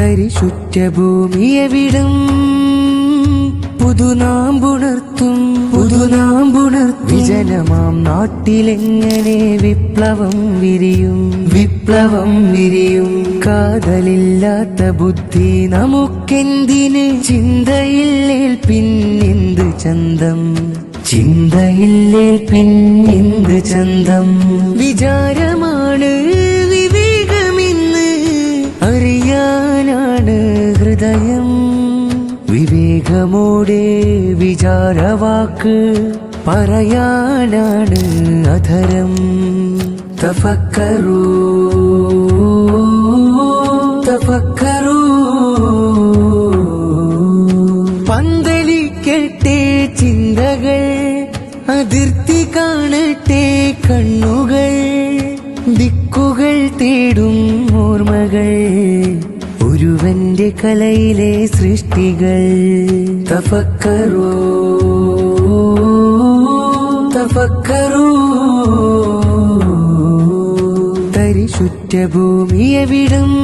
തരിശുറ്റ ഭൂമിയെവിടും പുതുനാമ്പുണർത്തും പുതുനാമ്പുണർ വിജനമാം നാട്ടിലെങ്ങനെ വിപ്ലവം വിരിയും വിപ്ലവം വിരിയും. കാതലില്ലാത്ത ബുദ്ധി നമുക്കെന്തിന്? ചിന്തയില്ലേൽ പിന്നെന്ത് ചന്തം? ചിന്തയില്ലേൽ പിന്നെന്ത് ചന്തം? വിചാരമാണ് ഹൃദയം വിവേകമോടെ വിചാരവാക്ക് പറയാനാണ് അധരം. തഫക്കറൂ തഫക്കറൂ. പന്തലിക്കട്ടെ ചിന്തകൾ അതിർത്തി കാണട്ടെ കണ്ണുകൾ ദിക്കുകൾ തേടും ഓർമ്മകൾ. ഒരുവന്റെ കലയിലെ സൃഷ്ടികൾ. തഫക്കറോ തഫക്കറോ. തരിശുറ്റ പുണർത്തും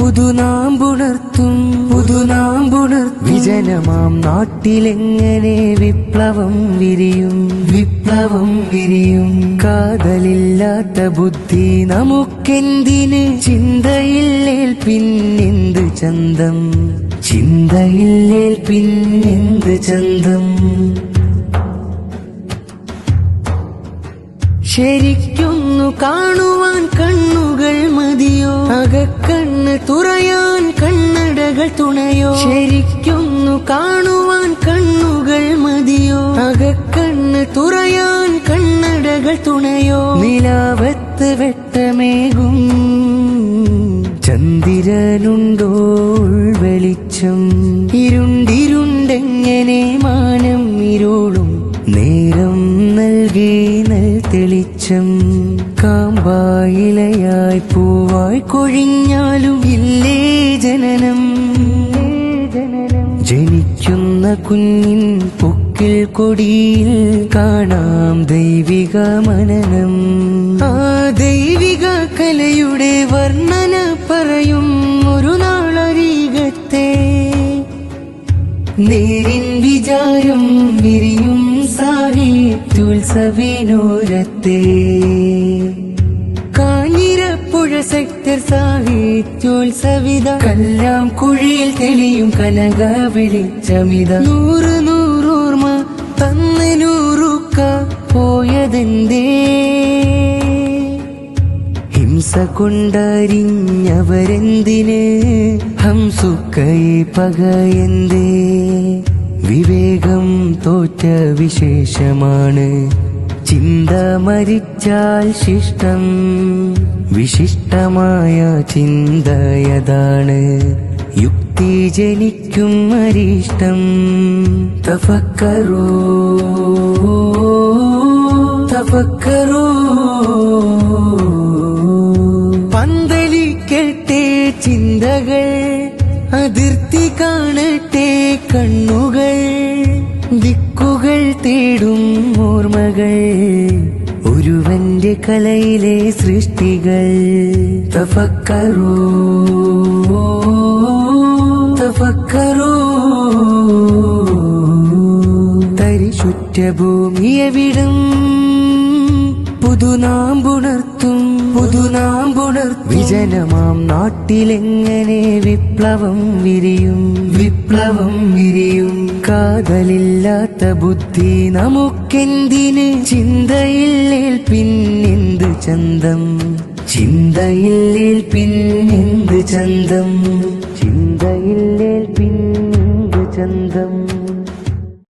പുതുനാമ്പുണർത്തും. പുണർത്തും വിജനമാം നാട്ടിലെങ്ങനെ വിപ്ലവം വിരിയും. വിപ്ലവം വിരിയും. കാതലില്ലാത്ത ബുദ്ധി നമുക്കെന്തിന്? ചിന്തയില്ലേൽ പിന്നെന്ത് ചന്തം? ചിന്തയില്ലേൽ പിന്നെന്ത് ചന്തം? ശരിക്കൊന്നു കാണുവാൻ കണ്ണുകൾ മതിയോ? അകക്കണ്ണ് തുറയാൻ കണ്ണടകൾ തുണയോ? ശരിക്കൊന്നു കാണുവാൻ കണ്ണുകൾ മതിയോ? അകക്കണ്ണ് തുറയാൻ കണ്ണടകൾ തുണയോ? നിലാവത്ത് വെട്ടമേകും. ചന്ദ്രനുണ്ടോ വെളിച്ചം ഇരുണ്ടിരുണ്ടെങ്ങനെ മാനം ഇരുളും. നേരം നൽകി നൽ തെളിച്ചം. കാമ്പായിലയായി പൂവായി കൊഴിഞ്ഞാലും ഇല്ലേ ജനനം? ജനിക്കുന്ന കുഞ്ഞിൻ പൊക്കിൽ കൊടിയിൽ കാണാം ദൈവിക മനനം. ആ ദൈവിക കലയുടെ വർണന നേരിൻ വിചാരം വിരിയും സാഹിത്യോത്സവിനോരത്തെ കാഞ്ഞിരപ്പുഴ സാഹി സാഹിത്യോത്സവിത കല്ലാം കുഴിയിൽ തെളിയും കനക വെളിച്ചമിത. നൂറ് നൂറോർമ്മ ഹിംസ കൊണ്ടറിഞ്ഞവരെന്തിന്? ഹംസുക്കൈ പകയെന്തേ? വിവേകം തോറ്റ വിശേഷമാണ്. ചിന്ത മരിച്ചാൽ ശിഷ്ടം. വിശിഷ്ടമായ ചിന്തയതാണ് യുക്തി ജനിക്കും അരിഷ്ടം. തഫക്കറോ തഫക്കറോ. അതിർത്തി കാണട്ടെ കണ്ണുകൾ ദിക്കുകൾ തേടും ഓർമ്മകൾ. ഒരുവന്റെ കലയിലെ സൃഷ്ടികൾ. തഫക്കറോ തഫക്കറോ. തരിശുറ്റ ഭൂമിയെവിടും പുതുനാമ്പുണർത്തും പുതുനാമ്പുണർ വിജനമാം നാട്ടിലെങ്ങനെ വിപ്ലവം വിരിയും? വിപ്ലവം വിരിയും. കാതലില്ലാത്ത ബുദ്ധി നമുക്കെന്തിന്? ചിന്തയില്ലേൽ പിന്നെന്ത് ചന്തം? ചിന്തയില്ലേൽ പിന്നെന്ത് ചന്തം? ചിന്തയില്ലേൽ പിന്നെന്ത് ചന്തം?